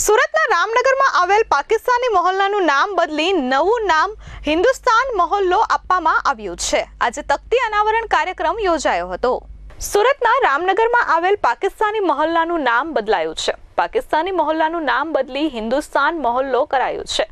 સુરતના રામનગરમાં આવેલ પાકિસ્તાની મહોલ્લાનું નામ બદલી નવું નામ હિન્દુસ્તાન મહોલ્લો આપવામાં આવ્યું છે. આજે તકતી અનાવરણ કાર્યક્રમ યોજાયો હતો. સુરતના રામનગરમાં આવેલ પાકિસ્તાની મહોલ્લાનું નામ બદલાયું છે. પાકિસ્તાની મહોલ્લાનું નામ બદલી હિન્દુસ્તાન મહોલ્લો કરાયું છે.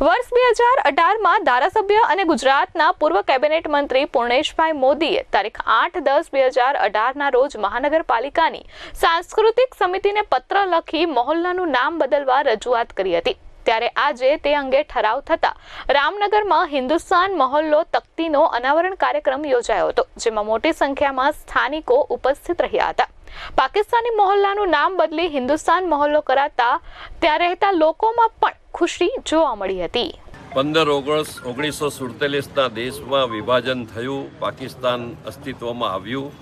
વર્ષ બે હજાર અઢારમાં ધારાસભ્ય અને ગુજરાતના પૂર્વ કેબિનેટ મંત્રી પૂર્ણેશભાઈ મોદીએ તારીખ આઠ દસ બે હજાર અઢારના રોજ મહાનગરપાલિકાની સાંસ્કૃતિક સમિતિને પત્ર લખી મહોલ્લાનું નામ બદલવા રજૂઆત કરી હતી. ત્યારે આજે તે અંગે ઠરાવ થતા રામનગરમાં હિન્દુસ્તાન મહોલ્લો તકતીનો અનાવરણ કાર્યક્રમ યોજાયો હતો, જેમાં મોટી સંખ્યામાં સ્થાનિકો ઉપસ્થિત રહ્યા હતા. પાકિસ્તાની મહોલ્લાનું નામ બદલી હિન્દુસ્તાન મહોલ્લો કરાતા ત્યાં રહેતા લોકોમાં પણ ખુશી જોવા મળી હતી. પંદર ઓગસ્ટ ઓગણીસો સુડતાલીસના દેશમાં વિભાજન થયું, પાકિસ્તાન અસ્તિત્વમાં આવ્યું.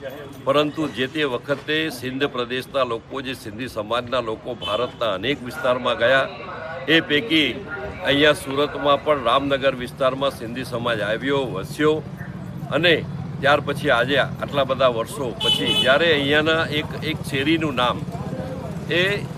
પરંતુ જે તે વખતે સિંધ પ્રદેશના લોકો, જે સિંધી સમાજના લોકો ભારતના અનેક વિસ્તારમાં ગયા, એ પૈકી અહીંયા સુરતમાં પણ રામનગર વિસ્તારમાં સિંધી સમાજ આવ્યો, વસ્યો. અને ત્યાર પછી આજે આટલા બધા વર્ષો પછી જ્યારે અહીંયાના એક એક શેરીનું નામ એ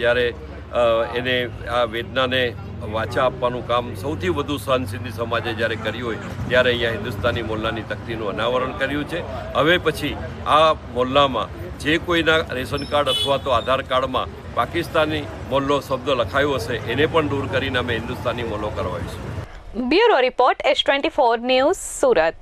જ્યારે એને આ વેદનાને વાચા આપવાનું કામ સૌથી વધુ સહન સિંધી સમાજે જ્યારે કર્યું હોય, ત્યારે અહીંયા હિન્દુસ્તાની મોલ્લાની તકતીનું અનાવરણ કર્યું છે. હવે પછી આ મોલ્લામાં જે કોઈના રેશન કાર્ડ અથવા તો આધાર કાર્ડમાં પાકિસ્તાની મોલ્લો શબ્દ લખાયો હશે, એને પણ દૂર કરીને અમે હિન્દુસ્તાની મોલ્લો કરવાઈશું bureau report S twenty four news Surat.